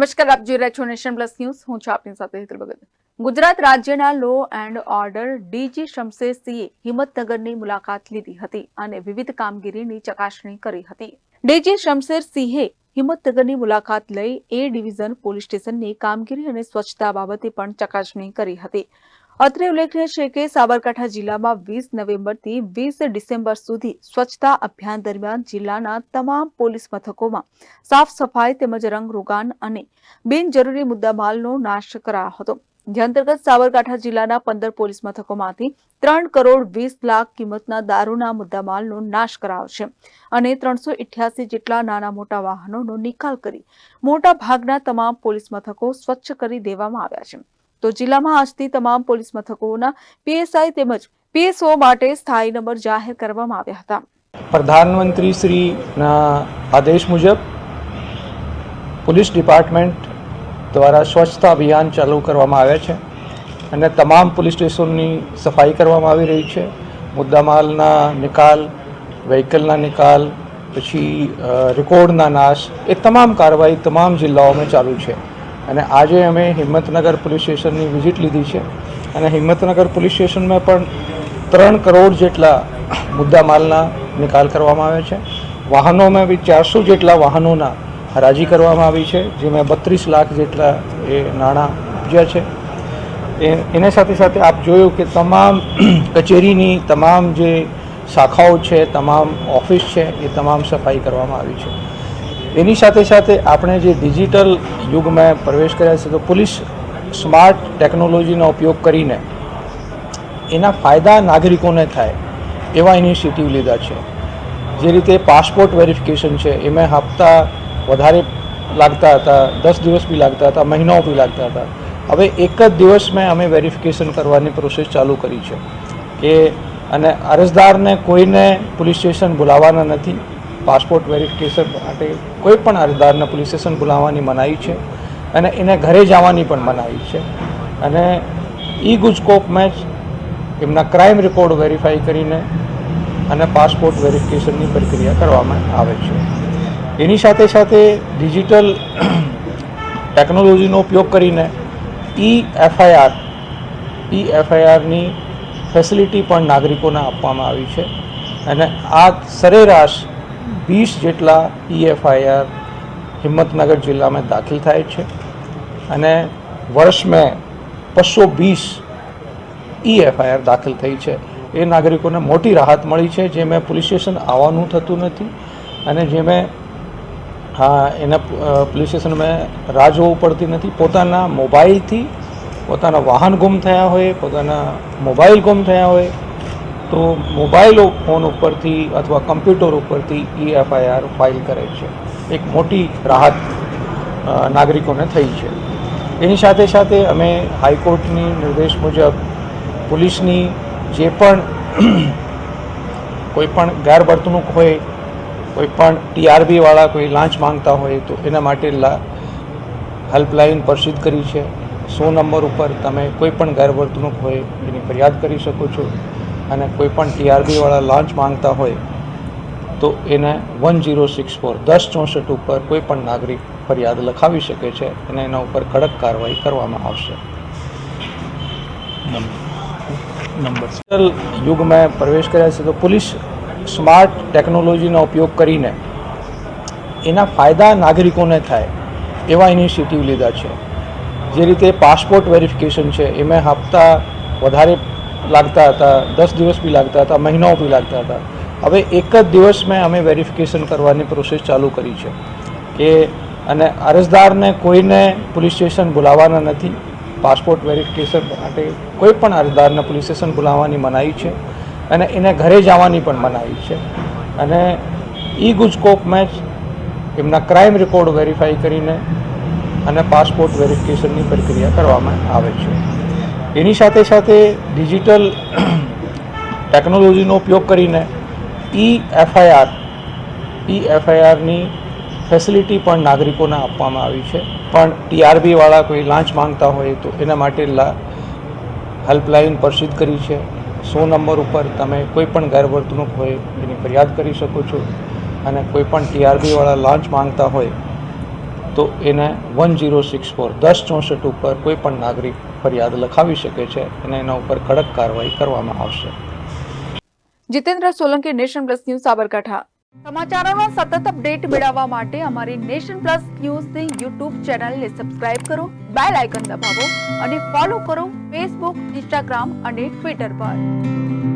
નમસ્કાર, આપ જોઈ રહ્યા છો નેશન પ્લસ ન્યૂઝ. હું છું આપની સાથે હેતલ ભગત ગુજરાત રાજ્યના લો એન્ડ ઓર્ડર ડીજી શમશેરસિંહે હિંમતનગરની મુલાકાત લીધી હતી અને વિવિધ કામગીરીની ચકાસણી કરી હતી. ડીજી શમશેર સિંહે હિંમતનગરની મુલાકાત લઈ એ ડિવિઝન, પોલીસ સ્ટેશનની કામગીરી અને સ્વચ્છતા બાબતે પણ ચકાસણી કરી હતી. અત્રે ઉલ્લેખનીય છે કે સાબરકાંઠા જિલ્લામાં વીસ નવેમ્બરથી વીસ ડિસેમ્બર સુધી સ્વચ્છતા અભિયાન દરમિયાન જિલ્લાના તમામ પોલીસ મથકોમાં સાફ સફાઈ તેમજ રંગરોગાન અને બિનજરૂરી મુદ્દામાલનો નાશ કરાયો હતો. જે અંતર્ગત સાબરકાંઠા જિલ્લાના પંદર પોલીસ મથકોમાંથી ત્રણ કરોડ વીસ લાખ કિંમતના દારૂના મુદ્દામાલનો નાશ કરાયો છે અને ત્રણસો જેટલા નાના મોટા વાહનોનો નિકાલ કરી મોટા ભાગના તમામ પોલીસ મથકો સ્વચ્છ કરી દેવામાં આવ્યા છે. તો જિલ્લામાં આજથી તમામ પોલીસ મથકોના પીએસઆઈ તેમજ પીએસઓ માટે સ્થાયી નંબર જાહેર કરવામાં આવ્યા હતા. પ્રધાનમંત્રી શ્રીના આદેશ મુજબ પોલીસ ડિપાર્ટમેન્ટ દ્વારા સ્વચ્છતા અભિયાન ચાલુ કરવામાં આવ્યા છે અને તમામ પોલીસ સ્ટેશનની સફાઈ કરવામાં આવી રહી છે. મુદ્દામાલના નિકાલ, વ્હીકલના નિકાલ, પછી રેકોર્ડના નાશ એ તમામ કાર્યવાહી તમામ જિલ્લાઓમાં ચાલુ છે. અને આજે અમે હિંમતનગર પોલીસ સ્ટેશનની વિઝિટ લીધી છે. અને હિંમતનગર પોલીસ સ્ટેશનમાં પણ ત્રણ કરોડ જેટલા મુદ્દામાલના નિકાલ કરવામાં આવે છે. વાહનોમાં બી ચારસો જેટલા વાહનોના હરાજી કરવામાં આવી છે, જેમાં બત્રીસ લાખ જેટલા એ નાણાં ઉપજ્યા છે. એના સાથે સાથે આપ જોયું કે તમામ કચેરીની તમામ જે શાખાઓ છે, તમામ ઓફિસ છે, એ તમામ સફાઈ કરવામાં આવી છે. એની સાથે સાથે આપણે જે ડિજિટલ યુગમાં પ્રવેશ કર્યા છે, તો પોલીસ સ્માર્ટ ટેકનોલોજીનો ઉપયોગ કરીને એના ફાયદા નાગરિકોને થાય એવા ઇનિશિયેટિવ લીધા છે. જે રીતે પાસપોર્ટ વેરિફિકેશન છે, એમાં હપ્તા વધારે લાગતા હતા, દસ દિવસ બી લાગતા હતા, મહિનાઓ બી લાગતા હતા. હવે એક જ દિવસમાં અમે વેરિફિકેશન કરવાની પ્રોસેસ ચાલુ કરી છે કે અને અરજદારને કોઈને પોલીસ સ્ટેશન બોલાવવાના નથી પાસપોર્ટ વેરિફિકેશન માટે કોઈ પણ અરજદારને પોલીસ સ્ટેશન બોલાવવાની મનાઈ છે અને એને ઘરે જવાની પણ મનાઈ છે. અને ઈ ગુજકોપ મેચ એમના ક્રાઇમ રેકોર્ડ વેરીફાઈ કરીને અને પાસપોર્ટ વેરિફિકેશનની પ્રક્રિયા કરવામાં આવે છે. એની સાથે સાથે ડિજિટલ ટેકનોલોજીનો ઉપયોગ કરીને ઈ એફઆઈઆર, ઈ એફઆઈઆરની ફેસિલિટી પણ નાગરિકોને આપવામાં આવી છે. અને આ સરેરાશ વીસ જેટલા ઈએફઆઈઆર એફઆઈઆર હિંમતનગર જિલ્લામાં દાખલ થાય છે. અને વર્ષમાં બસો વીસ ઈએફઆઈઆર એફઆઈઆર દાખલ થઈ છે. એ નાગરિકોને મોટી રાહત મળી છે, જે મેં પોલીસ સ્ટેશન આવવાનું થતું નથી. અને જે મેં, હા, એના પોલીસ પોલીસ સ્ટેશનમાં રાહ જોવું પડતી નથી. પોતાના મોબાઈલથી પોતાના વાહન ગુમ થયા હોય, પોતાના મોબાઈલ ગુમ થયા હોય તો મોબાઈલ ફોન ઉપરથી અથવા કમ્પ્યુટર ઉપરથી ઈ એફઆઈઆર ફાઇલ કરે છે. એક મોટી રાહત નાગરિકોને થઈ છે. એની સાથે સાથે અમે હાઈકોર્ટની નિર્દેશ મુજબ પોલીસની જે પણ કોઈ પણ ગેરવર્તણૂક હોય, કોઈ પણ ટીઆરબીવાળા કોઈ લાંચ માંગતા હોય તો એના માટે હેલ્પલાઇન પ્રસિદ્ધ કરી છે. સો નંબર ઉપર તમે કોઈ પણ ગેરવર્તણૂક હોય એની ફરિયાદ કરી શકો છો. અને કોઈ પણ ટીઆરબીવાળા લાંચ માંગતા હોય તો એને વન જીરો સિક્સ ફોર દસ ચોસઠ ઉપર કોઈ પણ નાગરિક ફરિયાદ લખાવી શકે છે અને એના ઉપર કડક કાર્યવાહી કરવામાં આવશે. ડિજિટલ યુગમાં પ્રવેશ કર્યા છે તો પોલીસ સ્માર્ટ ટેકનોલોજીનો ઉપયોગ કરીને એના ફાયદા નાગરિકોને થાય એવા ઇનિશિયેટિવ લીધા છે. જે રીતે પાસપોર્ટ વેરિફિકેશન છે એમાં હપ્તા વધારે લાગતા હતા, દસ દિવસ બી લાગતા હતા, મહિનાઓ બી લાગતા હતા. હવે એક જ દિવસમાં અમે વેરિફિકેશન કરવાની પ્રોસેસ ચાલુ કરી છે કે અને અરજદારને કોઈને પોલીસ સ્ટેશન બોલાવવાના નથી. પાસપોર્ટ વેરિફિકેશન માટે કોઈ પણ અરજદારને પોલીસ સ્ટેશન બોલાવવાની મનાઈ છે અને એને ઘરે જવાની પણ મનાઈ છે. અને ઈ ગુજકોપમાં મેચ એમના ક્રાઇમ રેકોર્ડ વેરીફાઈ કરીને અને પાસપોર્ટ વેરિફિકેશનની પ્રક્રિયા કરવામાં આવે છે. એની સાથે સાથે ડિજિટલ ટેકનોલોજીનો ઉપયોગ કરીને ઈ એફઆઈઆર ઈ એફઆઈઆરની ફેસિલિટી પણ નાગરિકોને આપવામાં આવી છે. પણ ટીઆરબીવાળા કોઈ લાંચ માંગતા હોય તો એના માટે હેલ્પલાઇન પ્રસિદ્ધ કરી છે. સો નંબર ઉપર તમે કોઈ પણ ગેરવર્તણૂક હોય એની ફરિયાદ કરી શકો છો. અને કોઈ પણ ટીઆરબીવાળા લાંચ માંગતા હોય તો એને વન જીરો સિક્સ ફોર દસ ચોસઠ ઉપર કોઈ પણ નાગરિક ફરિયાદ લખાવી શકે છે અને એના ઉપર કડક કાર્યવાહી કરવામાં આવશે. Jitendra Solanki nation plus news Sabarkantha. સમાચારોનો સતત અપડેટ મેળવવા માટે અમારી નેશન પ્લસ ન્યૂઝની યુટ્યુબ ચેનલને સબસ્ક્રાઇબ કરો, બેલ આઇકન દબાવો અને ફોલો કરો ફેસબુક, ઇન્સ્ટાગ્રામ અને ટ્વિટર પર.